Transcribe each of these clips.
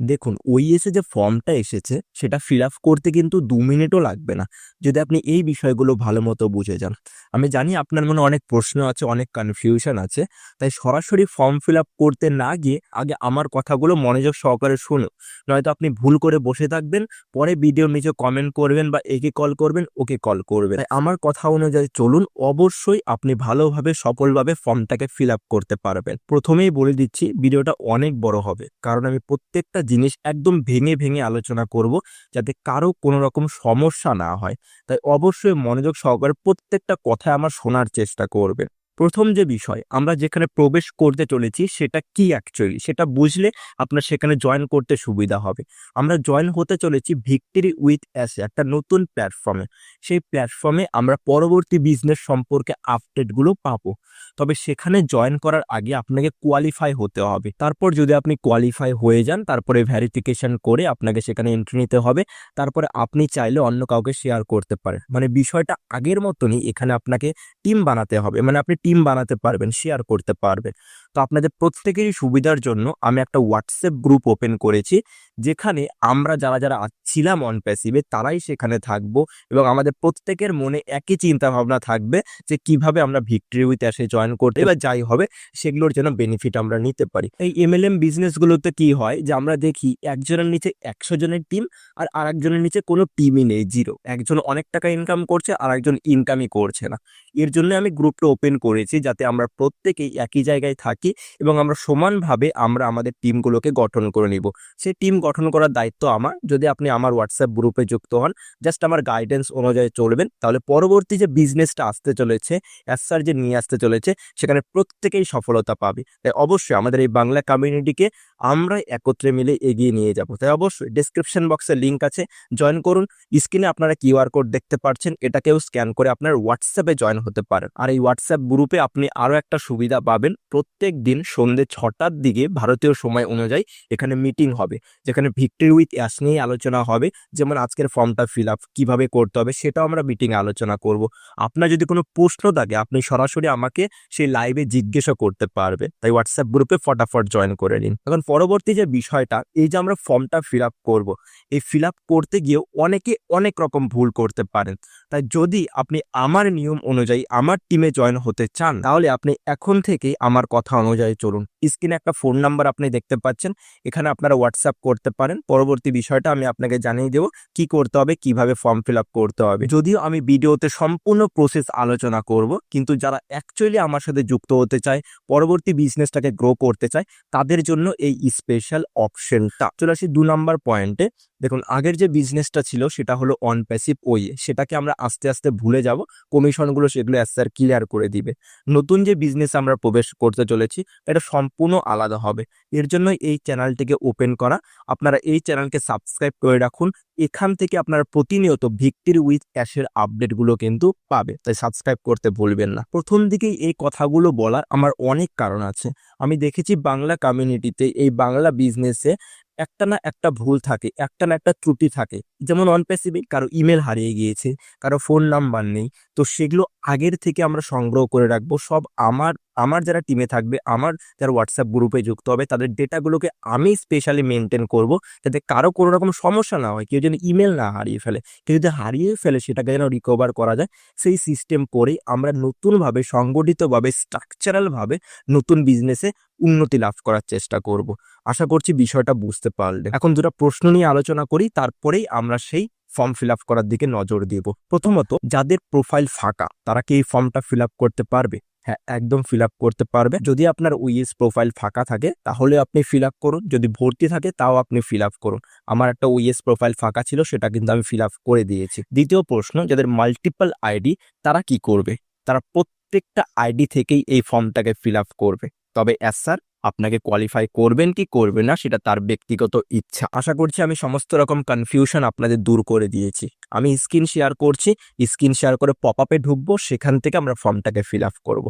দেখুন ওই এসে যে ফর্মটা এসেছে, সেটা ফিল আপ করতে কিন্তু দু মিনিটও লাগবে না। যদি আপনি এই বিষয়গুলো ভালো মতো বুঝে যান। আমি জানি আপনার মনে অনেক প্রশ্ন আছে, অনেক কনফিউশন আছে, তাই সরাসরি ফর্ম ফিল আপ করতে না গিয়ে আগে আমার কথাগুলো মনোযোগ সহকারে শুনুন। নয়তো আপনি ভুল করে বসে থাকবেন, পরে ভিডিওর নিচে কমেন্ট করবেন বা একে কল করবেন, ওকে কল করবেন। তাই আমার কথা অনুযায়ী চলুন, অবশ্যই আপনি ভালোভাবে, সফলভাবে ফর্মটাকে ফিল আপ করতে পারবেন। প্রথমেই বলে দিচ্ছি ভিডিওটা অনেক বড় হবে, কারণ আমি প্রত্যেকটা জিনিস একদম ভেঙে ভেঙে আলোচনা করব যাতে কারও কোনো রকম সমস্যা না হয়। তাই অবশ্যই মনোযোগ সহকারে প্রত্যেকটা কথা আমার শোনার চেষ্টা করবেন। প্রথম যে বিষয়, আমরা যেখানে প্রবেশ করতে চলেছি সেটা কি অ্যাকচুয়ালি সেটা বুঝলে আপনার সেখানে জয়েন করতে সুবিধা হবে। আমরা জয়েন হতে চলেছি ভিক্টরি উইথ অ্যাসে, একটা নতুন প্ল্যাটফর্মে সেই প্ল্যাটফর্মে আমরা পরবর্তী বিজনেস সম্পর্কে আপডেটগুলো পাবো। তবে সেখানে জয়েন করার আগে আপনাকে কোয়ালিফাই হতে হবে। তারপর যদি আপনি কোয়ালিফাই হয়ে যান, তারপরে ভ্যারিফিকেশন করে আপনাকে সেখানে এন্ট্রি নিতে হবে। তারপরে আপনি চাইলে অন্য কাউকে শেয়ার করতে পারেন। মানে বিষয়টা আগের মতনই এখানে আপনাকে টিম বানাতে হবে। মানে আপনি টিম বানাতে পারবেন শেয়ার করতে পারবেন। তো আপনাদের প্রত্যেকেরই সুবিধার জন্য আমি একটা হোয়াটসঅ্যাপ গ্রুপ ওপেন করেছি, যেখানে আমরা যারা যারা ছিলাম অন প্যাসিভে তারাই সেখানে থাকব এবং আমাদের প্রত্যেকের মনে একই চিন্তা ভাবনা থাকবে যে কীভাবে আমরা ভিক্টরি উইথ অ্যাসে জয়েন করতে বা যাই হবে, সেগুলোর যেন বেনিফিট আমরা নিতে পারি। এই এমএলএম বিজনেসগুলোতে কি হয় যে আমরা দেখি একজনের নিচে একশো জনের টিম আর আরেকজনের নিচে কোনো টিমই নেই জিরো একজন অনেক টাকা ইনকাম করছে আর একজন ইনকামই করছে না। এর জন্য আমি গ্রুপটা ওপেন করেছি যাতে আমরা প্রত্যেকেই একই জায়গায় থাকি এবং আমরা সমানভাবে আমরা আমাদের টিমগুলোকে গঠন করে নিব। সেই টিম গঠন করার দায়িত্ব আমার। যদি আপনি আমার হোয়াটসঅ্যাপ গ্রুপে যুক্ত হন জাস্ট আমার গাইডেন্স অনুযায়ী চলবেন, তাহলে পরবর্তী যে বিজনেসটা আসতে চলেছে অ্যাসার যে নিয়ে আসতে চলেছে, সেখানে প্রত্যেকেই সফলতা পাবে। তাই অবশ্যই আমাদের এই বাংলা কমিউনিটিকে আমরা একত্রে মিলে এগিয়ে নিয়ে যাব। তাই অবশ্যই ডিসক্রিপশন বক্সে লিঙ্ক আছে। জয়েন করুন। স্ক্রিনে আপনারা কিউআর কোড দেখতে পাচ্ছেন এটাকেও স্ক্যান করে আপনার হোয়াটসঅ্যাপে জয়েন হতে পারেন। আর এই হোয়াটসঅ্যাপ গ্রুপে আপনি আরও একটা সুবিধা পাবেন। প্রত্যেক দিন সন্ধ্যে ছটার দিকে ভারতীয় সময় অনুযায়ী এখানে মিটিং হবে। যেখানে ভিক্টরি উইথ অ্যাস নিয়ে আলোচনা হবে। যেমন আজকের ফর্মটা ফিল আপ কীভাবে করতে হবে সেটাও আমরা মিটিংয়ে আলোচনা করব। আপনার যদি কোনো প্রশ্ন থাকে, আপনি সরাসরি আমাকে সেই লাইভে জিজ্ঞাসা করতে পারবে তাই হোয়াটসঅ্যাপ গ্রুপে ফটাফট জয়েন করে নিন। এখন পরবর্তী যে বিষয়টা, এই যে আমরা ফর্মটা ফিল আপ করব, এই ফিল আপ করতে গিয়েও অনেকে অনেক রকম ভুল করতে পারেন। তাই যদি আপনি আমার নিয়ম অনুযায়ী আমার টিমে জয়েন হতে চান, তাহলে আপনি এখন থেকেই আমার কথা অনুযায়ী চলুন। স্ক্রিনে একটা ফোন নাম্বার আপনি দেখতে পাচ্ছেন, এখানে আপনারা হোয়াটসঅ্যাপ করতে পারেন। পরবর্তী বিষয়টা আমি আপনাকে জানিয়ে দেবো, কি করতে হবে, কীভাবে ফর্ম ফিল করতে হবে। যদিও আমি ভিডিওতে সম্পূর্ণ প্রসেস আলোচনা করব, কিন্তু যারা অ্যাকচুয়ালি আমার সাথে যুক্ত হতে চায়, পরবর্তী বিজনেসটাকে গ্রো করতে চায়, তাদের জন্য এই স্পেশাল অপশনটা চলে আসি দু নাম্বার পয়েন্টে দেখুন, আগের যে বিজনেসটা ছিল সেটা হলো অন প্যাসিভ ওয়ে সেটাকে আমরা আস্তে আস্তে ভুলে যাব, কমিশনগুলো সেগুলো স্যার ক্লিয়ার করে দিবে। নতুন যে বিজনেস আমরা প্রবেশ করতে চলেছি, এটা সম্পূর্ণ আলাদা হবে। এর জন্য এই চ্যানেলটিকে ওপেন করা। আপনারা এই চ্যানেলকে সাবস্ক্রাইব করে রাখুন। এখান থেকে আপনারা প্রতিনিয়ত ভিক্টির উইথ ক্যাশের আপডেটগুলো কিন্তু পাবে। তাই সাবস্ক্রাইব করতে ভুলবেন না। প্রথম দিকেই এই কথাগুলো বলার আমার অনেক কারণ আছে। আমি দেখেছি বাংলা কমিউনিটিতে এই বাংলা বিজনেসে একটা না একটা ভুল থাকে, একটা না একটা ত্রুটি থাকে। যেমন অন প্যাসিফিক কারও ইমেল হারিয়ে গিয়েছে, কারও ফোন নাম্বার নেই তো সেগুলো আগের থেকে আমরা সংগ্রহ করে রাখব। সব আমার আমার যারা টিমে থাকবে, আমার যারা হোয়াটসঅ্যাপ গ্রুপে যুক্ত হবে, তাদের ডেটাগুলোকে আমি স্পেশালি মেনটেন করব যাতে কারও কোনো রকম সমস্যা না হয়, কেউ যেন ইমেল না হারিয়ে ফেলে। কেউ যদি হারিয়ে ফেলে, সেটাকে যেন রিকভার করা যায়। সেই সিস্টেম করেই আমরা নতুনভাবে, সংগঠিতভাবে স্ট্রাকচারালভাবে নতুন বিজনেসে উন্নতি লাভ করার চেষ্টা করব। আশা করছি বিষয়টা বুঝতে পারলে। এখন দুটা প্রশ্ন নিয়ে আলোচনা করি, তারপরেই আমরা সেই ফর্ম ফিল করার দিকে নজর দেব। প্রথমত, যাদের প্রোফাইল ফাঁকা, তারা কি এই ফর্মটা ফিল করতে পারবে? হ্যাঁ একদম ফিল করতে পারবে। যদি আপনার উইএস প্রোফাইল ফাঁকা থাকে, তাহলে আপনি ফিল করুন। যদি ভর্তি থাকে, তাও আপনি ফিল করুন। আমার একটা উইএস প্রোফাইল ফাঁকা ছিল, সেটা কিন্তু আমি ফিল করে দিয়েছি। দ্বিতীয় প্রশ্ন, যাদের মাল্টিপল আইডি তারা কি করবে? তারা প্রত্যেকটা আইডি থেকেই এই ফর্মটাকে ফিল করবে। তবে, অ্যাজ স্যার আপনাকে কোয়ালিফাই করবেন কি করবে না, সেটা তার ব্যক্তিগত ইচ্ছা। আশা করছি আমি সমস্ত রকম কনফিউশন আপনাদের দূর করে দিয়েছি। আমি স্ক্রিন শেয়ার করছি স্ক্রিন শেয়ার করে পপ আপে ঢুকবো, সেখান থেকে আমরা ফর্মটাকে ফিল আপ করব।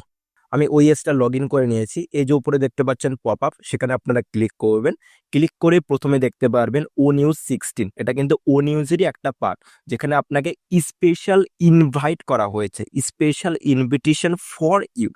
আমি ওইএসটা লগ ইন করে নিয়েছি। এই যে উপরে দেখতে পাচ্ছেন পপ আপ সেখানে আপনারা ক্লিক করবেন। ক্লিক করে প্রথমে দেখতে পারবেন ও নিউজ সিক্সটিন এটা কিন্তু ও নিউজেরই একটা পার্ট যেখানে আপনাকে স্পেশাল ইনভাইট করা হয়েছে। Special invitation for you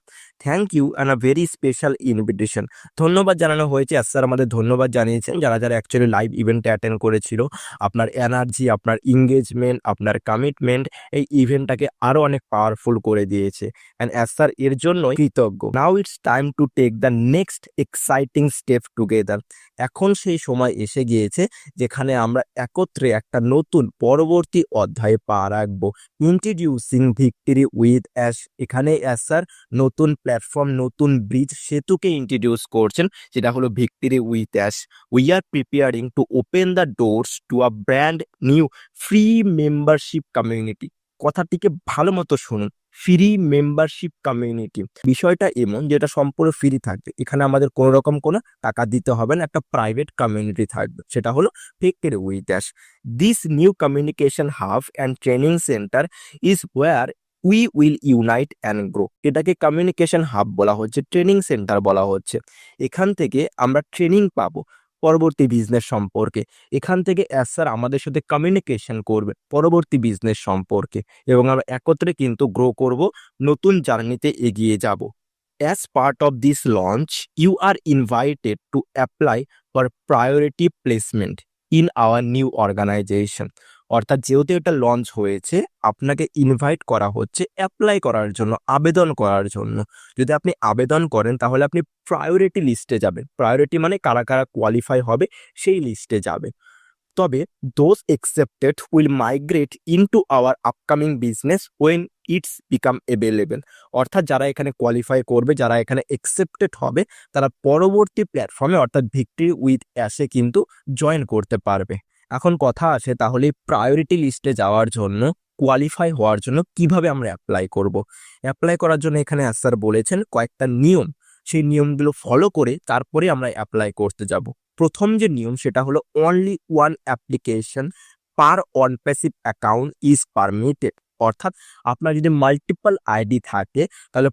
thank you and a very special invitation ধন্যবাদ জানানো হয়েছে। আর স্যার আমাদের ধন্যবাদ জানিয়েছেন। যারা যারা অ্যাকচুয়ালি লাইভ ইভেন্টে অ্যাটেন্ড করেছিল, আপনার এনার্জি আপনার এঙ্গেজমেন্ট আপনার কমিটমেন্ট এই ইভেন্টটাকে আরও অনেক পাওয়ারফুল করে দিয়েছে। অ্যান্ড অ্যাজ স্যার এর জন্য কৃতজ্ঞ। Now it's time to take the next exciting step together এখন সেই সময় এসে গিয়েছে, যেখানে আমরা একত্রে একটা নতুন পরবর্তী অধ্যায়ে পা রাখব। ইন্ট্রোডিউসিং ভিক্টরি উইথ অ্যাশ এখানে অ্যাস স্যার নতুন প্ল্যাটফর্ম নতুন ব্রিজ সেতুকে ইন্ট্রোডিউস করছেন যেটা হলো Victory with Ash we are preparing to open the doors to a brand new free membership community কথাটিকে ভালো মতো শুনুন। ফ্রি মেম্বারশিপ কমিউনিটি বিষয়টা এমন যেটা সম্পূর্ণ ফ্রি থাকবে। এখানে আমাদের কোনো রকম কোনো টাকা দিতে হবে না, একটা প্রাইভেট কমিউনিটি থাকবে। সেটা হলো ফেকের Ash this new communication hub and training centre is where we will unite and grow এটাকে কমিউনিকেশন হাব বলা হচ্ছে ট্রেনিং সেন্টার বলা হচ্ছে। এখান থেকে আমরা ট্রেনিং পাবো। পরবর্তী বিজনেস সম্পর্কে। এখান থেকে অ্যাজ স্যার আমাদের সাথে কমিউনিকেশন করবে পরবর্তী বিজনেস সম্পর্কে এবং আমরা একত্রে কিন্তু গ্রো করব, নতুন জার্নিতে এগিয়ে যাব। As part of this launch you are invited to apply for priority placement in our new organisation অর্থাৎ যেহেতু এটা লঞ্চ হয়েছে, আপনাকে ইনভাইট করা হচ্ছে অ্যাপ্লাই করার জন্য, আবেদন করার জন্য। যদি আপনি আবেদন করেন, তাহলে আপনি প্রায়োরিটি লিস্টে যাবেন। প্রায়োরিটি মানে কারা কারা কোয়ালিফাই হবে, সেই লিস্টে যাবে তবে those accepted will migrate into our upcoming business when it's become available অর্থাৎ যারা এখানে কোয়ালিফাই করবে, যারা এখানে একসেপ্টেড হবে, তারা পরবর্তী প্ল্যাটফর্মে অর্থাৎ ভিক্টরি উইথ অ্যাসে কিন্তু জয়েন করতে পারবে। এখন কথা আসে তাহলে প্রায়োরিটি লিস্টে যাওয়ার জন্য কোয়ালিফাই হওয়ার জন্য কীভাবে আমরা অ্যাপ্লাই করব? অ্যাপ্লাই করার জন্য এখানে স্যার বলেছেন কয়েকটা নিয়ম। সেই নিয়মগুলো ফলো করে তারপরে আমরা অ্যাপ্লাই করতে যাব। প্রথম যে নিয়ম সেটা হলো only one application per on passive account is permitted অর্থাৎ আপনার যদি মাল্টিপল আইডি থাকে, তাহলে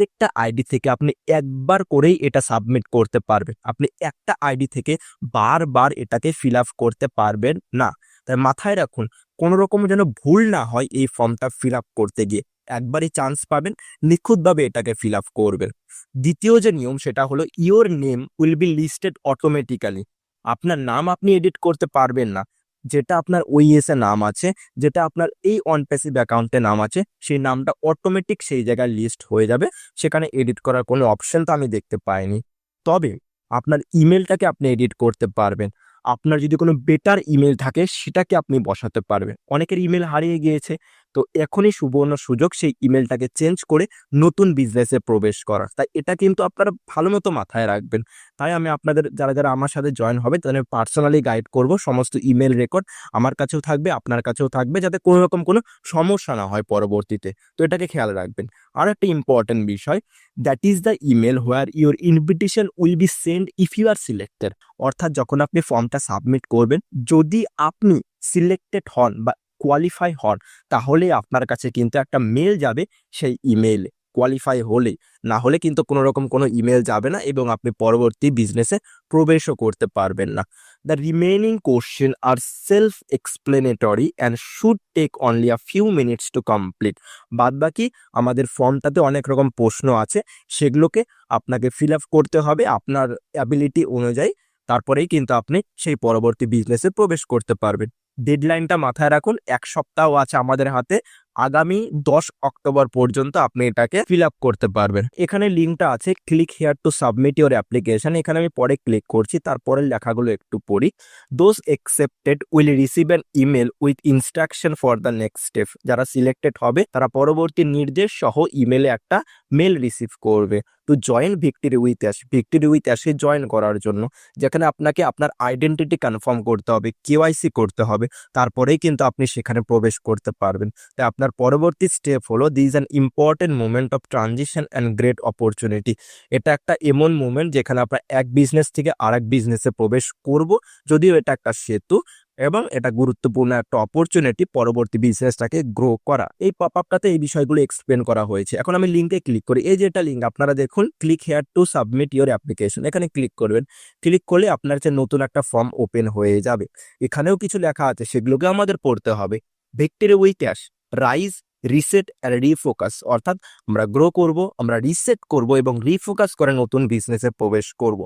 প্রত্যেকটা আইডি থেকে আপনি একবার করেই এটা সাবমিট করতে পারবেন। আপনি একটা আইডি থেকে বারবার এটাকে ফিল করতে পারবেন না। তাই মাথায় রাখুন, কোনো রকম যেন ভুল না হয় এই ফর্মটা ফিল করতে গিয়ে। একবারই চান্স পাবেন, নিখুঁতভাবে এটাকে ফিল করবেন। দ্বিতীয় যে নিয়ম, সেটা হলো your name will be listed automatically আপনার নাম আপনি এডিট করতে পারবেন না। যেটা আপনার ওইএসে নাম আছে, যেটা আপনার এই অন প্যাসিভ অ্যাকাউন্টে নাম আছে, সেই নামটা অটোমেটিক সেই জায়গায় লিস্ট হয়ে যাবে। সেখানে এডিট করার কোনো অপশন তো আমি দেখতে পাইনি। তবে আপনার ইমেলটাকে আপনি এডিট করতে পারবেন। আপনার যদি কোনো বেটার ইমেল থাকে, সেটাকে আপনি বসাতে পারবেন। অনেকের ইমেল হারিয়ে গিয়েছে তো এখনই সুবর্ণ সুযোগ সেই ইমেলটাকে চেঞ্জ করে নতুন বিজনেসে প্রবেশ করার। তাই এটা কিন্তু আপনারা ভালো মতো মাথায় রাখবেন। তাই আমি আপনাদের, যারা যারা আমার সাথে জয়েন হবে, তাদের পার্সোনালি গাইড করব সমস্ত ইমেল রেকর্ড আমার কাছেও থাকবে, আপনার কাছেও থাকবে, যাতে কোনো রকম কোনো সমস্যা না হয় পরবর্তীতে। তো এটাকে খেয়াল রাখবেন। আর একটা ইম্পর্টেন্ট বিষয় that is the email where your invitation will be send if you are selected অর্থাৎ যখন আপনি ফর্মটা সাবমিট করবেন, যদি আপনি সিলেক্টেড হন বা কোয়ালিফাই হন, তাহলে আপনার কাছে কিন্তু একটা মেল যাবে সেই ইমেলে কোয়ালিফাই হলে না হলে কিন্তু কোনো রকম কোনো ইমেল যাবে না এবং আপনি পরবর্তী বিজনেসে প্রবেশও করতে পারবেন না। The remaining question are self explanatory and should take only a few minutes to complete বাদবাকি আমাদের ফর্মটাতে অনেক রকম প্রশ্ন আছে, সেগুলোকে আপনাকে ফিল আপ করতে হবে আপনার অ্যাবিলিটি অনুযায়ী। তারপরেই কিন্তু আপনি সেই পরবর্তী বিজনেসে প্রবেশ করতে পারবেন। ডেডলাইনটা মাথায় রাখুন। এক সপ্তাহ আছে আমাদের হাতে। আগামী দশ অক্টোবর পর্যন্ত আপনি এটাকে ফিল আপ করতে পারবেন। এখানে লিঙ্কটা আছে। Click here to submit your application এখানে আমি পরে ক্লিক করছি তারপরে লেখাগুলো একটু পড়ি। Those accepted will receive an email with instruction for the next step যারা সিলেক্টেড হবে, তারা পরবর্তী নির্দেশ সহ ইমেলে একটা মেল রিসিভ করবে। To join Victory with Ash, Victory with অ্যাশে join করার জন্য যেখানে আপনাকে আপনার আইডেন্টিটি কনফার্ম করতে হবে কেওয়াইসি করতে হবে, তারপরেই কিন্তু আপনি সেখানে প্রবেশ করতে পারবেন। তাই আপনার পরবর্তী স্টেপ হলো this an important moment of transition and great opportunity এটা একটা এমন মুমেন্ট যেখানে আমরা এক বিজনেস থেকে আর এক বিজনেসে প্রবেশ করব, যদিও এটা একটা সেতু এবং এটা গুরুত্বপূর্ণ একটা অপরচুনিটি পরবর্তী বিজনেসটাকে গ্রো করা। এই পপ আপটাতে এই বিষয়গুলো এক্সপ্লেন করা হয়েছে। এখন আমি লিঙ্কে ক্লিক করি। এই যে এটা লিঙ্ক আপনারা দেখুন click here to submit your application এখানে ক্লিক করবেন। ক্লিক করলে আপনার যে নতুন একটা ফর্ম ওপেন হয়ে যাবে। এখানেও কিছু লেখা আছে, সেগুলোকে আমাদের পড়তে হবে। Victory with Cash rise reset R refocus অর্থাৎ আমরা গ্রো করব, আমরা রিসেট করব এবং রিফোকাস করে নতুন বিজনেসে প্রবেশ করব।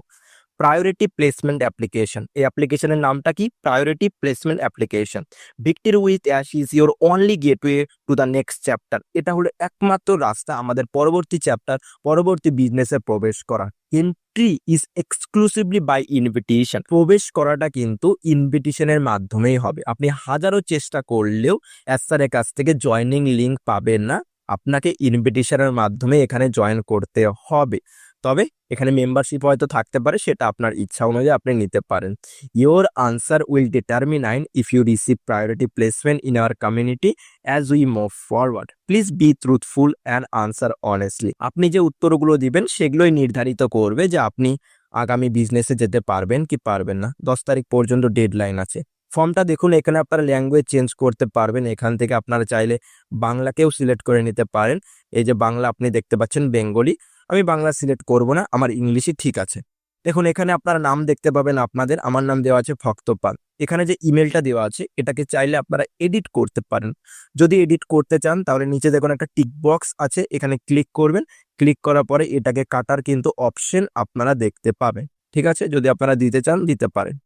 প্রায়োরিটি প্লেসমেন্ট অ্যাপ্লিকেশন এই অ্যাপ্লিকেশনের নামটা কি? Priority placement application Victory with Ash is your only gateway to the next chapter এটা হলো একমাত্র রাস্তা আমাদের পরবর্তী চ্যাপ্টার পরবর্তী বিজনেসে প্রবেশ করা। Entry is exclusively by invitation প্রবেশ করাটা কিন্তু ইনভিটেশনের মাধ্যমেই হবে। আপনি হাজারো চেষ্টা করলেও অ্যাসারের কাছ থেকে জয়নিং লিঙ্ক পাবেন না। আপনাকে ইনভিটেশনের মাধ্যমে এখানে জয়েন করতে হবে। তবে এখানে মেম্বারশিপ হয়তো থাকতে পারে, সেটা আপনার ইচ্ছা অনুযায়ী আপনি নিতে পারেন। Your answer will determine if you receive priority placement in our community as we move forward please be truthful and answer honestly আপনি যে উত্তরগুলো দিবেন, সেগুলোই নির্ধারিত করবে যে আপনি আগামী বিজনেসে যেতে পারবেন কি পারবেন না। দশ তারিখ পর্যন্ত ডেডলাইন আছে। ফর্মটা দেখুন, এখানে আপনারা ল্যাঙ্গুয়েজ চেঞ্জ করতে পারবেন। এখান থেকে আপনারা চাইলে বাংলাকেও সিলেক্ট করে নিতে পারেন। এই যে বাংলা আপনি দেখতে পাচ্ছেন, বেঙ্গলি। আমি বাংলা সিলেক্ট করব না, আমার ইংলিশই ঠিক আছে। দেখুন, এখানে আপনারা নাম দেখতে পাবেন আপনাদের, আমার নাম দেওয়া আছে ভক্তপাল এখানে যে ইমেলটা দেওয়া আছে, এটাকে চাইলে আপনারা এডিট করতে পারেন। যদি এডিট করতে চান, তাহলে নিচে দেখুন একটা টিক বক্স আছে, এখানে ক্লিক করবেন। ক্লিক করার পরে এটাকে কাটার কিন্তু অপশন আপনারা দেখতে পাবেন। ঠিক আছে? যদি আপনারা দিতে চান, দিতে পারেন।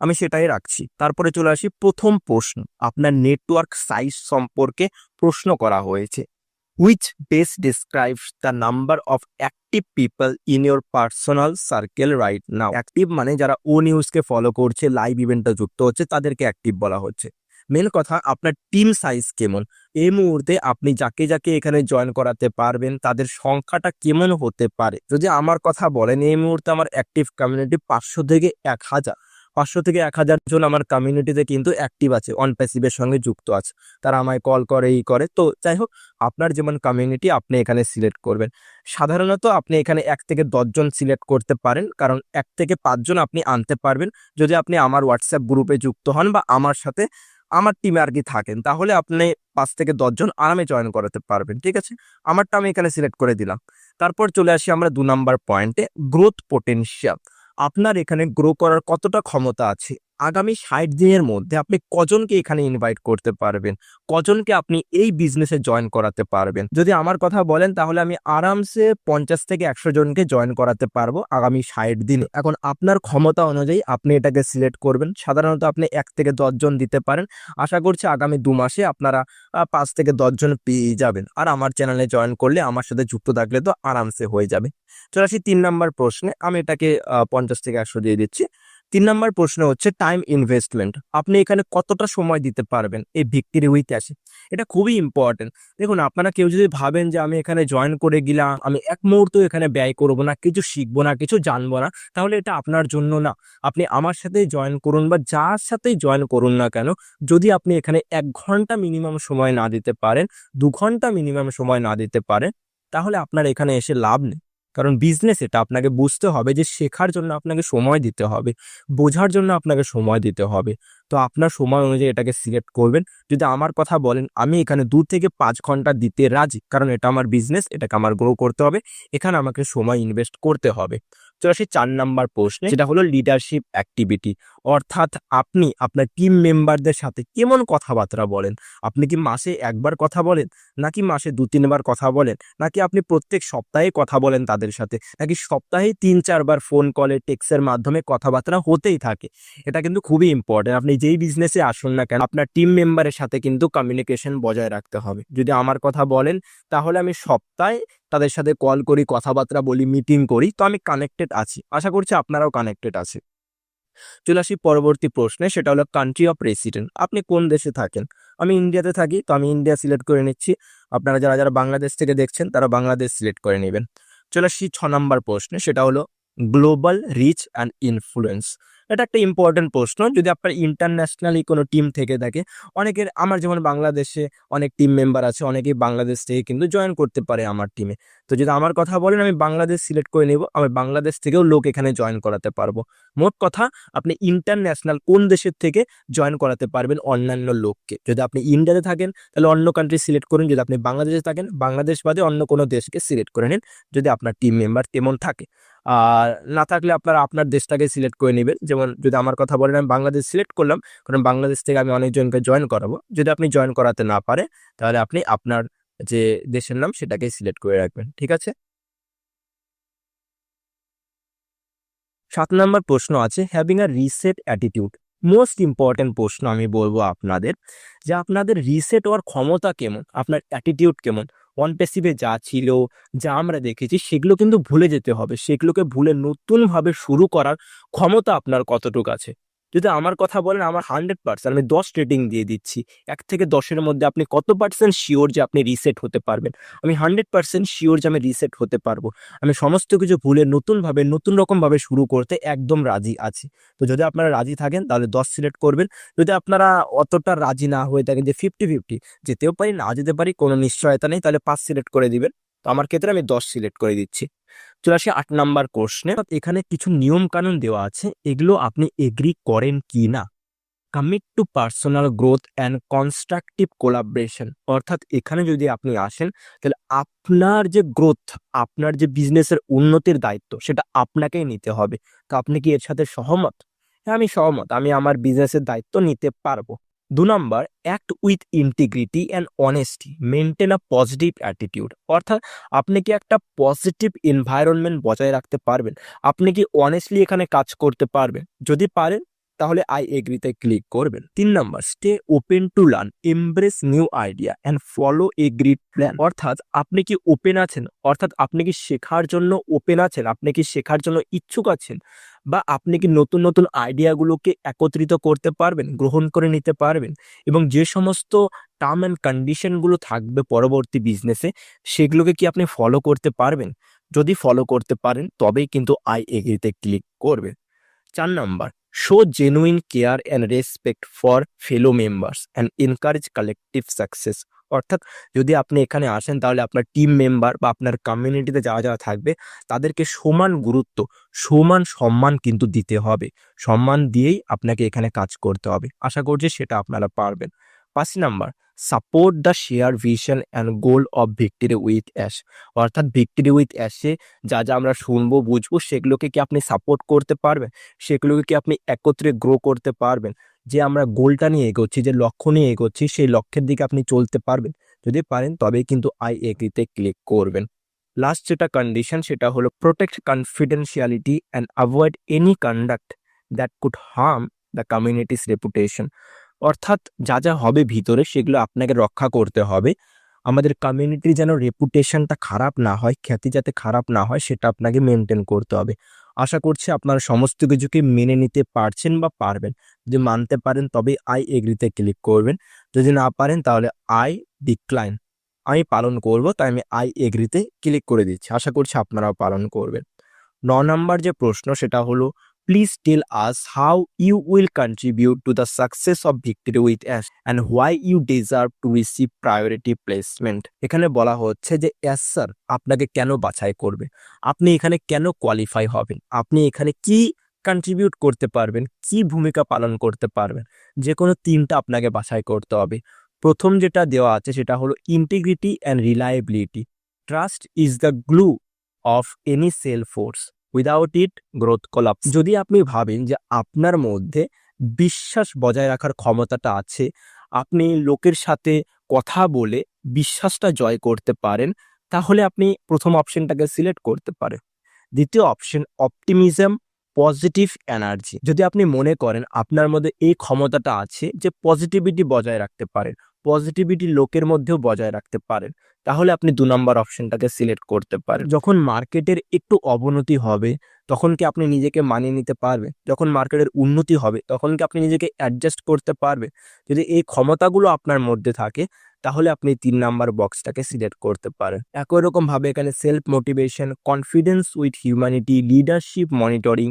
আমি সেটাই রাখছি। তারপরে চলে আসি প্রথম প্রশ্ন। আপনার নেটওয়ার্ক সাইজ সম্পর্কে প্রশ্ন করা হয়েছে। Which best describes the number of active people in your personal circle right now. Active মানে যারা ও নিউজকে ফলো করছে লাইভ ইভেন্টে যুক্ত হচ্ছে, তাদেরকে অ্যাক্টিভ বলা হচ্ছে। মেন কথা, আপনার টিম সাইজ কেমন? এই মুহূর্তে আপনি যাকে যাকে এখানে জয়েন করাতে পারবেন, তাদের সংখ্যাটা কেমন হতে পারে? যদি আমার কথা বলেন, এই মুহূর্তে আমার অ্যাক্টিভ কমিউনিটি পাঁচশো থেকে এক হাজার। পাঁচশো থেকে এক হাজার জন আমার কমিউনিটিতে কিন্তু অ্যাক্টিভ আছে অন প্যাসিভের সঙ্গে যুক্ত আছে। তারা আমায় কল করে এই করে। তো যাই হোক, আপনার যেমন কমিউনিটি আপনি এখানে সিলেক্ট করবেন। সাধারণত আপনি এখানে এক থেকে দশজন সিলেক্ট করতে পারেন, কারণ এক থেকে পাঁচজন আপনি আনতে পারবেন। যদি আপনি আমার হোয়াটসঅ্যাপ গ্রুপে যুক্ত হন বা আমার সাথে আমার টিমে আর কি থাকেন, তাহলে আপনি পাঁচ থেকে দশজন আরামে জয়েন করাতে পারবেন, ঠিক আছে? আমারটা আমি এখানে সিলেক্ট করে দিলাম। তারপর চলে আসি আমরা দু নম্বর পয়েন্টে গ্রোথ পোটেনশিয়াল আপনার এখানে গ্রো করার কতটা ক্ষমতা আছে? আগামী ষাট দিনের মধ্যে আপনি কজনকে এখানে ইনভাইট করতে পারবেন? কজনকে আপনি এই বিজনেসে জয়েন করাতে পারবেন? যদি আমার কথা বলেন, তাহলে আমি আরামসে পঞ্চাশ থেকে একশো জনকে জয়েন করাতে পারব আগামী ষাট দিনে। এখন আপনার ক্ষমতা অনুযায়ী আপনি এটাকে সিলেক্ট করবেন। সাধারণত আপনি এক থেকে দশজন দিতে পারেন। আশা করছি আগামী দু মাসে আপনারা পাঁচ থেকে দশজন পেয়ে যাবেন। আর আমার চ্যানেলে জয়েন করলে আমার সাথে যুক্ত থাকলে তো আরামসে হয়ে যাবে। চলে আসি তিন নম্বর প্রশ্নে। আমি এটাকে পঞ্চাশ থেকে একশো দিয়ে দিচ্ছি। তিন নম্বর প্রশ্ন হচ্ছে টাইম ইনভেস্টমেন্ট আপনি এখানে কতটা সময় দিতে পারবেন? এই ভিক্টরি উইথ আসে এটা খুবই ইম্পর্টেন্ট দেখুন, আপনারা কেউ যদি ভাবেন যে আমি এখানে জয়েন করে গেলাম, আমি এক মুহূর্ত এখানে ব্যয় করব না, কিছু শিখব না, কিছু জানব না, তাহলে এটা আপনার জন্য না। আপনি আমার সাথে জয়েন করুন বা যার সাথেই জয়েন করুন না কেন, যদি আপনি এখানে এক ঘণ্টা মিনিমাম সময় না দিতে পারেন, দু ঘণ্টা মিনিমাম সময় না দিতে পারেন, তাহলে আপনার এখানে এসে লাভ নেই। কারণ বিজনেস এটা। আপনাকে বুঝতে হবে যে শেখার জন্য আপনাকে সময় দিতে হবে, বোঝার জন্য আপনাকে সময় দিতে হবে। তো আপনার সময় অনুযায়ী এটাকে সিলেক্ট করবেন। যদি আমার কথা বলেন, আমি এখানে দু থেকে পাঁচ ঘণ্টা দিতে রাজি, কারণ এটা আমার বিজনেস এটাকে আমার গ্রো করতে হবে। এখানে আমাকে সময় ইনভেস্ট করতে হবে। তো আসি চার নাম্বার প্রশ্নে, যেটা হলো লিডারশিপ অ্যাক্টিভিটি অর্থাৎ আপনি, আপনার টিম মেম্বারদের সাথে কেমন কথাবার্তা বলেন? আপনি কি মাসে একবার কথা বলেন? নাকি মাসে দু তিনবার কথা বলেন? নাকি আপনি প্রত্যেক সপ্তাহে কথা বলেন তাদের সাথে? নাকি সপ্তাহে তিন চারবার ফোন কলে টেক্সের মাধ্যমে কথাবার্তা হতেই থাকে? এটা কিন্তু খুবই ইম্পর্টেন্ট আপনি যেই বিজনেসে আসুন না কেন, আপনার টিম মেম্বারের সাথে কিন্তু কমিউনিকেশন বজায় রাখতে হবে। যদি আমার কথা বলেন, তাহলে আমি সপ্তাহে তাদের সাথে কল করি, কথাবার্তা বলি মিটিং করি, তো আমি কানেক্টেড আছি। আশা করছি আপনারাও কানেক্টেড আছে চলে আসি পরবর্তী প্রশ্নে, সেটা হলো কান্ট্রি অফ রেসিডেন্ট আপনি কোন দেশে থাকেন? আমি ইন্ডিয়াতে থাকি, তো আমি ইন্ডিয়া সিলেক্ট করে নিচ্ছি। আপনারা যারা যারা বাংলাদেশ থেকে দেখছেন, তারা বাংলাদেশ সিলেক্ট করে নেবেন। চলে আসি ছ নম্বর প্রশ্নে, সেটা হলো গ্লোবাল রিচ অ্যান্ড ইনফ্লুয়েন্স এটা একটা ইম্পর্টেন্ট প্রশ্ন। যদি আপনার ইন্টারন্যাশনালি কোনো টিম থেকে থাকে, অনেকের, আমার যেমন বাংলাদেশে অনেক টিম মেম্বার আছে, অনেকেই বাংলাদেশ থেকে কিন্তু জয়েন করতে পারে আমার টিমে তো যদি আমার কথা বলেন, আমি বাংলাদেশ সিলেক্ট করে নেব, আমি বাংলাদেশ থেকেও লোক এখানে জয়েন করাতে পারব। মোট কথা, আপনি ইন্টারন্যাশনাল কোন দেশের থেকে জয়েন করাতে পারবেন অন্যান্য লোককে। যদি আপনি ইন্ডিয়াতে থাকেন, তাহলে অন্য কান্ট্রি সিলেক্ট করুন। যদি আপনি বাংলাদেশে থাকেন, বাংলাদেশ বাদে অন্য কোনো দেশকে সিলেক্ট করে নিন, যদি আপনার টিম মেম্বার তেমন থাকে। আর না থাকলে আপনারা আপনার দেশটাকে সিলেক্ট করে নেবেন। যেমন যদি আমার কথা বলেন, আমি বাংলাদেশ সিলেক্ট করলাম, কারণ বাংলাদেশ থেকে আমি অনেকজনকে জয়েন করাবো। যদি আপনি জয়েন করাতে না পারে তাহলে আপনি আপনার যে দেশের নাম, সেটাকে সিলেক্ট করে রাখবেন, ঠিক আছে? সাত নম্বর প্রশ্ন আছে having a reset attitude most important প্রশ্ন আমি বলব আপনাদের, যে আপনাদের রিসেট হওয়ার ক্ষমতা কেমন? আপনার অ্যাটিটিউড কেমন? ওয়ান পেসিভে যা ছিল, যা আমরা দেখেছি, সেগুলো কিন্তু ভুলে যেতে হবে। সেগুলোকে ভুলে নতুনভাবে শুরু করার ক্ষমতা আপনার কতটুকু আছে? যদি আমার কথা বলেন, আমার হান্ড্রেড পার্সেন্ট আমি দশ রেটিং দিয়ে দিচ্ছি। এক থেকে দশের মধ্যে আপনি কত পার্সেন্ট শিওর যে আপনি রিসেট হতে পারবেন? আমি হান্ড্রেড পার্সেন্ট শিওর যে আমি রিসেট হতে পারব। আমি সমস্ত কিছু ভুলে নতুনভাবে, নতুন রকমভাবে শুরু করতে একদম রাজি আছি। তো যদি আপনারা রাজি থাকেন, তাহলে দশ সিলেক্ট করবেন। যদি আপনারা অতটা রাজি না হয়ে থাকেন, যে ফিফটি ফিফটি যেতেও পারি, না যেতে পারি, কোনো নিশ্চয়তা নেই, তাহলে পাঁচ সিলেক্ট করে দিবেন। তো আমার ক্ষেত্রে আমি দশ সিলেক্ট করে দিচ্ছি। চলে আসি আট নাম্বার কোশ্চেনে এখানে কিছু নিয়ম কানুন দেওয়া আছে, এগুলো আপনি এগ্রি করেন কি না। Commit to personal growth and constructive collaboration অর্থাৎ এখানে যদি আপনি আসেন, তাহলে আপনার যে গ্রোথ আপনার যে বিজনেসের উন্নতির দায়িত্ব, সেটা আপনাকেই নিতে হবে। তো আপনি কি এর সাথে সহমত? হ্যাঁ আমি সহমত। আমি আমার বিজনেসের দায়িত্ব নিতে পারব। দু number act with integrity and honesty maintain a positive attitude অর্থাৎ আপনি কি একটা পজিটিভ এনভায়রনমেন্ট বজায় রাখতে পারবেন? আপনি কি অনেস্টলি এখানে কাজ করতে পারবেন? যদি পারেন তাহলে আই এগ্রিতে ক্লিক করবেন। তিন number stay open to learn embrace new idea and follow a grid plan অর্থাৎ আপনি কি ওপেন আছেন? অর্থাৎ আপনি কি শেখার জন্য ওপেন আছেন? আপনি কি শেখার জন্য ইচ্ছুক আছেন? বা আপনি কি নতুন নতুন আইডিয়াগুলোকে একত্রিত করতে পারবেন, গ্রহণ করে নিতে পারবেন? এবং যে সমস্ত টার্ম অ্যান্ড কন্ডিশনগুলো থাকবে পরবর্তী বিজনেসে সেগুলোকে কি আপনি ফলো করতে পারবেন? যদি ফলো করতে পারেন, তবেই কিন্তু আই এগ্রিতে ক্লিক করবেন। চার number show genuine care and respect for fellow members and encourage collective success অর্থাৎ যদি আপনি এখানে আসেন, তাহলে আপনার টিম মেম্বার বা আপনার কমিউনিটিতে যারা যারা থাকবে, তাদেরকে সমান গুরুত্ব, সমান সম্মান কিন্তু দিতে হবে। সম্মান দিয়েই আপনাকে এখানে কাজ করতে হবে। আশা করছি সেটা আপনারা পারবেন। পাঁচ number support the share vision and goal of Victory with Ash অর্থাৎ ভিক্টরি উইথ অ্যাশে যা যা আমরা শুনব, বুঝব, সেগুলোকে কি আপনি সাপোর্ট করতে পারবেন? সেগুলোকে কি আপনি একত্রে গ্রো করতে পারবেন? যে আমরা গোলটা নিয়ে এগোচ্ছি, যে লক্ষ্য নিয়ে এগোচ্ছি, সেই লক্ষ্যের দিকে আপনি চলতে পারবেন। যদি পারেন, তবেই কিন্তু আই এগ্রিতে ক্লিক করবেন। লাস্ট যেটা কন্ডিশন সেটা হলো protect confidentiality and avoid any conduct that could harm the community's reputation অর্থাৎ যা যা হবে ভিতরে সেগুলো আপনাকে রক্ষা করতে হবে। আমাদের কমিউনিটির যেন রেপুটেশনটা খারাপ না হয়, খ্যাতি যাতে খারাপ না হয়, সেটা আপনাকে মেনটেন করতে হবে। আশা করছি আপনারা সমস্ত কিছুকে মেনে নিতে পারছেন বা পারবেন। যদি মানতে পারেন তবে আই এগ্রিতে ক্লিক করবেন। যদি না পারেন তাহলে আই ডিক্লাইন আমি পালন করব, তাই আমি আই এগ্রিতে ক্লিক করে দিচ্ছি। আশা করছি আপনারাও পালন করবেন। ন নাম্বার যে প্রশ্ন সেটা হলো please tell us how you will contribute to the success of Victory with Ash and why you deserve to receive priority placement এখানে বলা হচ্ছে যে অ্যাস স্যার আপনাকে কেন বাছাই করবে? আপনি এখানে কেন কোয়ালিফাই হবেন? আপনি এখানে কি কন্ট্রিবিউট করতে পারবেন? কি ভূমিকা পালন করতে পারবেন? যে কোনো তিনটা আপনাকে বাছাই করতে হবে। প্রথম যেটা দেওয়া আছে সেটা হলো integrity and reliability trust is the glue of any sales force without it growth collapse যদি আপনি ভাবেন যে আপনার মধ্যে বিশ্বাস বজায় রাখার ক্ষমতাটা আছে, আপনি লোকের সাথে কথা বলে বিশ্বাসটা জয় করতে পারেন, তাহলে আপনি প্রথম অপশনটাকে সিলেক্ট করতে পারেন। দ্বিতীয় অপশন অপটিমিজম পজিটিভ এনার্জি যদি আপনি মনে করেন আপনার মধ্যে এই ক্ষমতাটা আছে যে পজিটিভিটি বজায় রাখতে পারেন পজিটিভিটি লোকের মধ্যেও বজায় রাখতে পারেন। তাহলে আপনি দু নম্বর অপশনটাকে সিলেক্ট করতে পারেন। যখন মার্কেটের একটু অবনতি হবে, তখন কি আপনি নিজেকে মানিয়ে নিতে পারবে যখন মার্কেটের উন্নতি হবে, তখন কি আপনি নিজেকে অ্যাডজাস্ট করতে পারবে যদি এই ক্ষমতাগুলো আপনার মধ্যে থাকে, তাহলে আপনি তিন নাম্বার বক্সটাকে সিলেক্ট করতে পারেন। একই রকমভাবে এখানে self motivation confidence with humanity leadership monitoring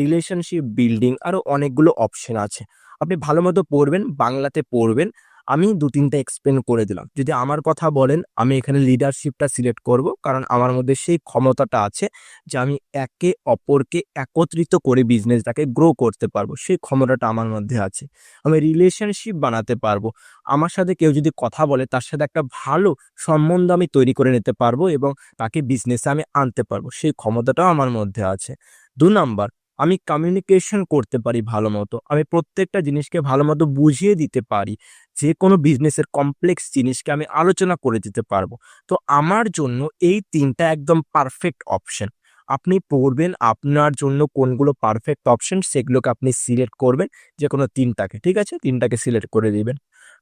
relationship building আরও অনেকগুলো অপশন আছে। আপনি ভালো মতো পড়বেন, বাংলাতে পড়বেন আমি দু তিনটা এক্সপ্লেন করে দিলাম। যদি আমার কথা বলেন, আমি এখানে লিডারশিপটা সিলেক্ট করব, কারণ আমার মধ্যে সেই ক্ষমতাটা আছে যে আমি একে অপরকে একত্রিত করে বিজনেসটাকে গ্রো করতে পারব। সেই ক্ষমতাটা আমার মধ্যে আছে। আমি রিলেশনশিপ বানাতে পারব। আমার সাথে কেউ যদি কথা বলে, তার সাথে একটা ভালো সম্বন্ধ আমি তৈরি করে নিতে পারব এবং তাকে বিজনেসে আমি আনতে পারব। সেই ক্ষমতাটাও আমার মধ্যে আছে। দু নাম্বার আমি কমিউনিকেশন করতে পারি ভালো মতো, আমি প্রত্যেকটা জিনিসকে ভালো মতো বুঝিয়ে দিতে পারি, যে কোনো বিজনেসের কমপ্লেক্স জিনিসকে আমি আলোচনা করে দিতে পারব। তো আমার জন্য এই তিনটা একদম পারফেক্ট অপশন আপনি পড়বেন, আপনার জন্য কোনগুলো পারফেক্ট অপশন সেগুলোকে আপনি সিলেক্ট করবেন, যে কোনো তিনটাকে, ঠিক আছে? তিনটাকে সিলেক্ট করে দিবেন।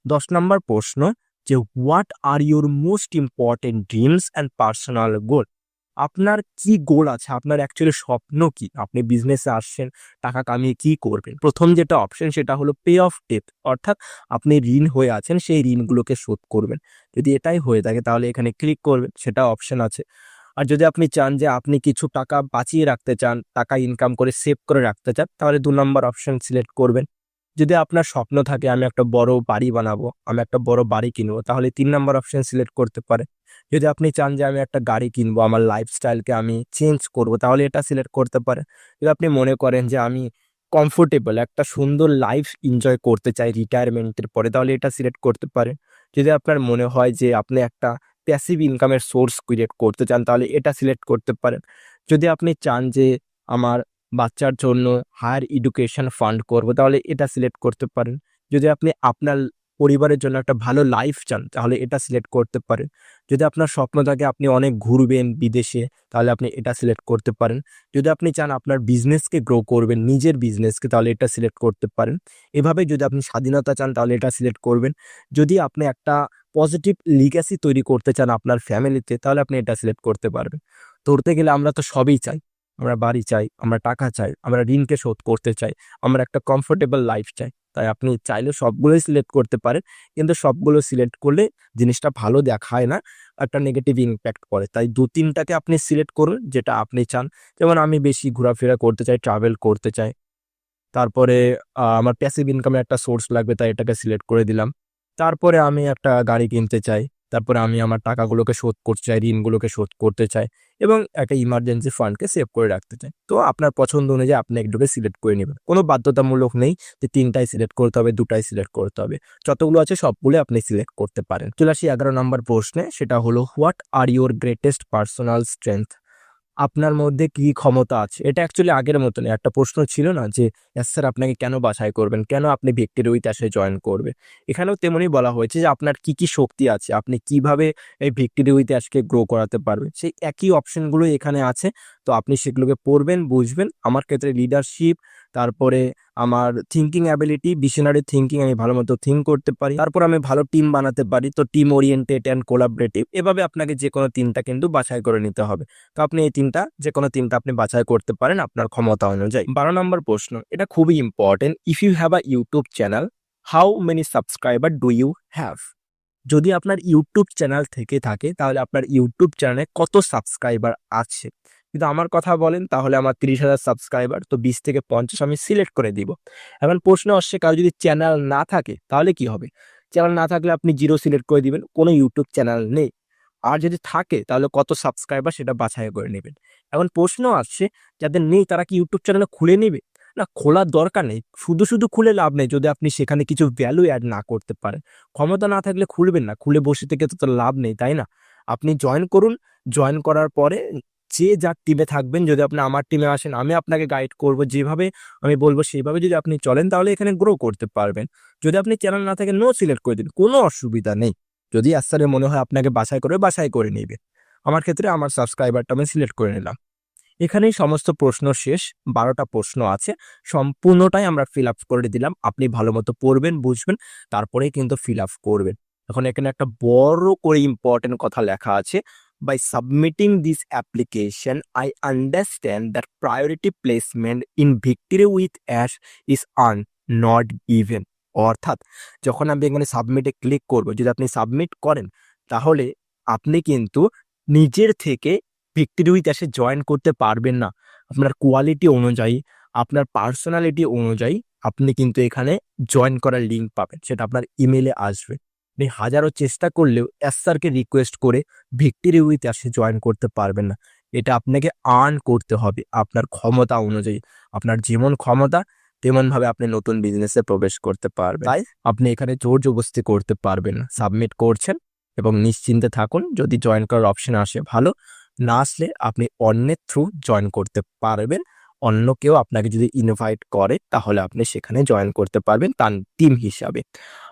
দশ নম্বর প্রশ্ন, যে what are your most important dreams and personal goal আপনার কি গোল আছে? আপনার অ্যাকচুয়ালি স্বপ্ন কি? আপনি বিজনেসে আসছেন, টাকা কামিয়ে কি করবেন? প্রথম যেটা অপশন সেটা হলো পে অফ ডেপ অর্থাৎ আপনি ঋণ হয়ে আছেন, সেই ঋণগুলোকে শোধ করবেন। যদি এটাই হয়ে থাকে তাহলে এখানে ক্লিক করবেন, সেটা অপশন আছে। আর যদি আপনি চান যে আপনি কিছু টাকা বাঁচিয়ে রাখতে চান, টাকা ইনকাম করে সেভ করে রাখতে চান, তাহলে দু নম্বর অপশন সিলেক্ট করবেন। যদি আপনার স্বপ্ন থাকে, আমি একটা বড় বাড়ি বানাবো, আমি একটা বড় বাড়ি কিনবো, তাহলে তিন নম্বর অপশন সিলেক্ট করতে পারে যদি আপনি চান যে আমি একটা গাড়ি কিনবো, আমার লাইফস্টাইলকে আমি চেঞ্জ করব, তাহলে এটা সিলেক্ট করতে পারে যদি আপনি মনে করেন যে আমি কমফোর্টেবল একটা সুন্দর লাইফ এনজয় করতে চাই রিটায়ারমেন্টের পরে, তাহলে এটা সিলেক্ট করতে পারে যদি আপনার মনে হয় যে আপনি একটা প্যাসিভ ইনকামের সোর্স ক্রিয়েট করতে চান, তাহলে এটা সিলেক্ট করতে পারেন। যদি আপনি চান যে আমার বাচ্চার জন্য হায়ার এডুকেশন ফান্ড করব, তাহলে এটা সিলেক্ট করতে পারেন। যদি আপনি আপনার পরিবারের জন্য একটা ভালো লাইফ চান, তাহলে এটা সিলেক্ট করতে পারেন। যদি আপনার স্বপ্ন থাকে আপনি অনেক ঘুরবেন বিদেশে, তাহলে আপনি এটা সিলেক্ট করতে পারেন। যদি আপনি চান আপনার বিজনেসকে গ্রো করবেন, নিজের বিজনেসকে তাহলে এটা সিলেক্ট করতে পারেন। এভাবে যদি আপনি স্বাধীনতা চান, তাহলে এটা সিলেক্ট করবেন। যদি আপনি একটা পজিটিভ লিগ্যাসি তৈরি করতে চান আপনার ফ্যামিলিতে তাহলে আপনি এটা সিলেক্ট করতে পারবেন। ধরতে গেলে আমরা তো সবই চাই। আমরা বাড়ি চাই, আমরা টাকা চাই, আমরা ঋণকে শোধ করতে চাই, আমরা একটা কমফোর্টেবল লাইফ চাই। তাই আপনি চাইলে সবগুলোই সিলেক্ট করতে পারেন। কিন্তু সবগুলো সিলেক্ট করলে জিনিসটা ভালো দেখায় না, একটা নেগেটিভ ইম্প্যাক্ট করে তাই দু তিনটাকে আপনি সিলেক্ট করুন, যেটা আপনি চান। যেমন আমি বেশি ঘোরাফেরা করতে চাই ট্রাভেল করতে চাই। তারপরে আমার প্যাসিভ ইনকামের একটা সোর্স লাগবে, তাই এটাকে সিলেক্ট করে দিলাম। তারপরে আমি একটা গাড়ি কিনতে চাই। তারপরে আমি আমার টাকাগুলোকে শোধ করতে চাই, ঋণগুলোকে শোধ করতে চাই এবং একটা ইমার্জেন্সি ফান্ডকে সেভ করে রাখতে চাই। তো আপনার পছন্দ অনুযায়ী আপনি একটুকে সিলেক্ট করে নেবেন। কোনো বাধ্যতামূলক নেই যে তিনটাই সিলেক্ট করতে হবে, দুটাই সিলেক্ট করতে হবে। যতগুলো আছে সবগুলো আপনি সিলেক্ট করতে পারেন। চলে আসি এগারো নম্বর প্রশ্নে, সেটা হলো what are your greatest personal strength আপনার মধ্যে কি ক্ষমতা আছে? এটা অ্যাকচুয়ালি আগের মতনই। একটা প্রশ্ন ছিল না যে স্যার, আপনাকে কেন বাছাই করবেন? কেন আপনি ব্যক্তির ইতিহাসে জয়েন করবে এখানেও তেমনই বলা হয়েছে যে, আপনার কি কি শক্তি আছে? আপনি কীভাবে এই ভিক্টির ইতিহাসকে গ্রো করাতে পারবেন? সেই একই অপশনগুলো এখানে আছে। তো আপনি সেগুলোকে পড়বেন, বুঝবেন। আমার ক্ষেত্রে লিডারশিপ তারপরে আমার থিঙ্কিং অ্যাবিলিটি ভিশনারি থিঙ্কিং আমি ভালো মতো থিঙ্ক করতে পারি। তারপর আমি ভালো টিম বানাতে পারি, তো টিম ওরিয়েন্টেড অ্যান্ড কোলাবরেটিভ এভাবে আপনাকে যে কোনো তিনটা কিন্তু বাছাই করে নিতে হবে। তো আপনি এই তিনটা যে কোনো তিনটা আপনি বাছাই করতে পারেন আপনার ক্ষমতা অনুযায়ী। বারো নম্বর প্রশ্ন, এটা খুবই important if you have a YouTube channel how many subscriber do you have যদি আপনার ইউটিউব চ্যানেল থেকে থাকে, তাহলে আপনার ইউটিউব চ্যানেলে কত সাবস্ক্রাইবার আছে? কিন্তু আমার কথা বলেন, তাহলে আমার তিরিশ হাজার সাবস্ক্রাইবার তো বিশ থেকে পঞ্চাশ আমি সিলেক্ট করে দিব। এখন প্রশ্ন আসছে, কারও যদি চ্যানেল না থাকে, তাহলে কি হবে? চ্যানেল না থাকলে আপনি জিরো সিলেক্ট করে দিবেন, কোনো ইউটিউব চ্যানেল নেই। আর যদি থাকে, তাহলে কত সাবস্ক্রাইবার সেটা বাছাই করে নেবেন। এখন প্রশ্ন আসছে, যাদের নেই, তারা কি ইউটিউব চ্যানেল খুলে নেবে? না, খোলার দরকার নেই। শুধু শুধু খুলে লাভ নেই, যদি আপনি সেখানে কিছু ভ্যালু অ্যাড না করতে পারেন। ক্ষমতা না থাকলে খুলবেন না, খুলে বসে থেকে তো লাভ নেই, তাই না? আপনি জয়েন করুন। জয়েন করার পরে যে যার টিমে থাকবেন, যদি আপনি আমার টিমে আসেন, আমি আপনাকে গাইড করব যেভাবে আমি বলব সেইভাবে যদি আপনি চলেন, তাহলে এখানে গ্রো করতে পারবেন। যদি আপনি চ্যানেল না থাকে নো সিলেক্ট করে দিন, কোনো অসুবিধা নেই। যদি আস্তারে মনে হয়, আপনাকে বাছাই করে বাছাই করে নেবে। আমার ক্ষেত্রে আমার সাবস্ক্রাইবারটা আমি সিলেক্ট করে নিলাম। এখানেই সমস্ত প্রশ্ন শেষ, বারোটা প্রশ্ন আছে, সম্পূর্ণটাই আমরা ফিল আপ করে দিলাম। আপনি ভালো মতো পড়বেন, বুঝবেন, তারপরেই কিন্তু ফিল আপ করবেন। এখন এখানে একটা বড় করে ইম্পর্টেন্ট কথা লেখা আছে By submitting this application, I understand that priority placement in Victory with Ash is earned, not given. অর্থাৎ যখন আমি এখানে সাবমিটে ক্লিক করব যদি আপনি সাবমিট করেন তাহলে আপনি কিন্তু নিজের থেকে ভিক্টরি উইথ অ্যাসে জয়েন করতে পারবেন না আপনার কোয়ালিটি অনুযায়ী আপনার পার্সোনালিটি অনুযায়ী আপনি কিন্তু এখানে জয়েন করার লিঙ্ক পাবেন সেটা আপনার ইমেলে আসবে আপনি হাজারো চেষ্টা করলেও এস স্যারকে রিকোয়েস্ট করে ভিক্টরি উইথ অ্যাসে জয়েন করতে পারবেন না। এটা আপনাকে আর্ন করতে হবে আপনার ক্ষমতা অনুযায়ী। আপনার যেমন ক্ষমতা তেমনভাবে আপনি নতুন বিজনেসে প্রবেশ করতে পারবেন। তাই? আপনি এখানে জোর জবস্তি করতে পারবেন না। সাবমিট করছেন এবং নিশ্চিন্তে থাকুন যদি জয়েন করার অপশন আসে ভালো না আসলে আপনি অন্যের থ্রু জয়েন করতে পারবেন। অন্য কেউ আপনাকে যদি ইনভাইট করে, তাহলে আপনি সেখানে জয়েন করতে পারবেন তার টিম হিসাবে।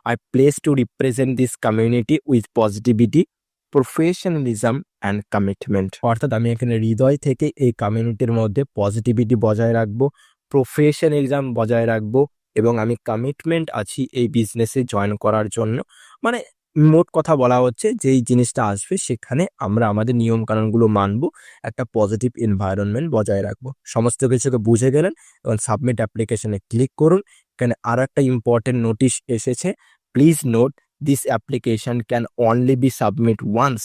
I place to represent this community with positivity professionalism and commitment অর্থাৎ আমি এখানে হৃদয় থেকে এই কমিউনিটির মধ্যে পজিটিভিটি বজায় রাখব প্রফেশনালিজম বজায় রাখব এবং আমি কমিটমেন্ট আছি এই বিজনেসে জয়েন করার জন্য। মানে মোট কথা বলা হচ্ছে যেই জিনিসটা আসবে, সেখানে আমরা আমাদের নিয়ম কানুনগুলো মানবো, একটা পজিটিভ এনভায়রনমেন্ট বজায় রাখব। সমস্ত কিছুকে বুঝে গেলেন এবং সাবমিট অ্যাপ্লিকেশনে ক্লিক করুন। এখানে আর একটা ইম্পর্টেন্ট নোটিশ এসেছে please note this application can only be submit once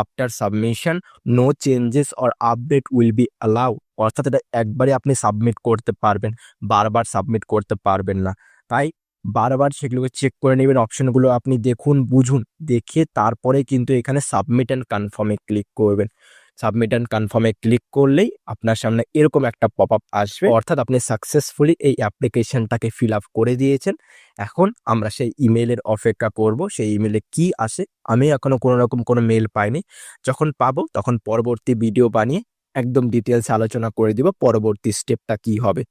after submission no changes or update will be allow অর্থাৎ এটা একবারে আপনি সাবমিট করতে পারবেন, বারবার সাবমিট করতে পারবেন না। তাই বারবার সেগুলোকে চেক করে নেবেন। অপশনগুলো আপনি দেখুন, বুঝুন, দেখে তারপরে কিন্তু এখানে সাবমিট অ্যান্ড কনফার্মে ক্লিক করবেন। সাবমিট অ্যান্ড কনফার্মে ক্লিক করলেই আপনার সামনে এরকম একটা পপ আপ আসবে। অর্থাৎ আপনি সাকসেসফুলি এই অ্যাপ্লিকেশনটাকে ফিল আপ করে দিয়েছেন। এখন আমরা সেই ইমেলের অপেক্ষা করব। সেই ইমেলে কি আসে? আমি এখনও কোনো রকম কোনো মেল পাইনি। যখন পাবো তখন পরবর্তী ভিডিও বানিয়ে একদম ডিটেলস আলোচনা করে দিব। পরবর্তী স্টেপটা কি হবে?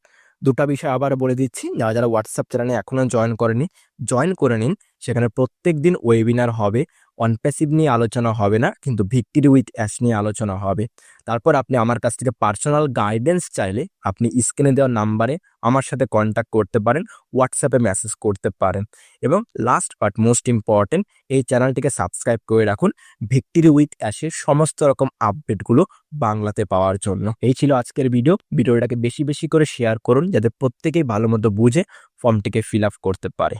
দুটা বিষয় আবার বলে দিচ্ছি। যারা যারা হোয়াটসঅ্যাপ চ্যানেলে এখনও জয়েন করেনি জয়েন করে নিন। সেখানে প্রত্যেক দিন ওয়েবিনার হবে। অনপ্যাসিভ নিয়ে আলোচনা হবে না, কিন্তু ভিক্টরি উইথ অ্যাশ নিয়ে আলোচনা হবে। তারপর আপনি আমার কাছ থেকে পার্সোনাল গাইডেন্স চাইলে আপনি স্ক্রিনে দেওয়া নাম্বারে আমার সাথে কন্ট্যাক্ট করতে পারেন হোয়াটসঅ্যাপে মেসেজ করতে পারেন। এবং লাস্ট বাট মোস্ট ইম্পর্টেন্ট এই চ্যানেলটিকে সাবস্ক্রাইব করে রাখুন ভিক্টরি উইথ অ্যাশের সমস্ত রকম আপডেটগুলো বাংলাতে পাওয়ার জন্য। এই ছিল আজকের ভিডিও ভিডিওটাকে বেশি বেশি করে শেয়ার করুন যাতে প্রত্যেকেই ভালো মতো বুঝে ফর্মটিকে ফিল আপ করতে পারে।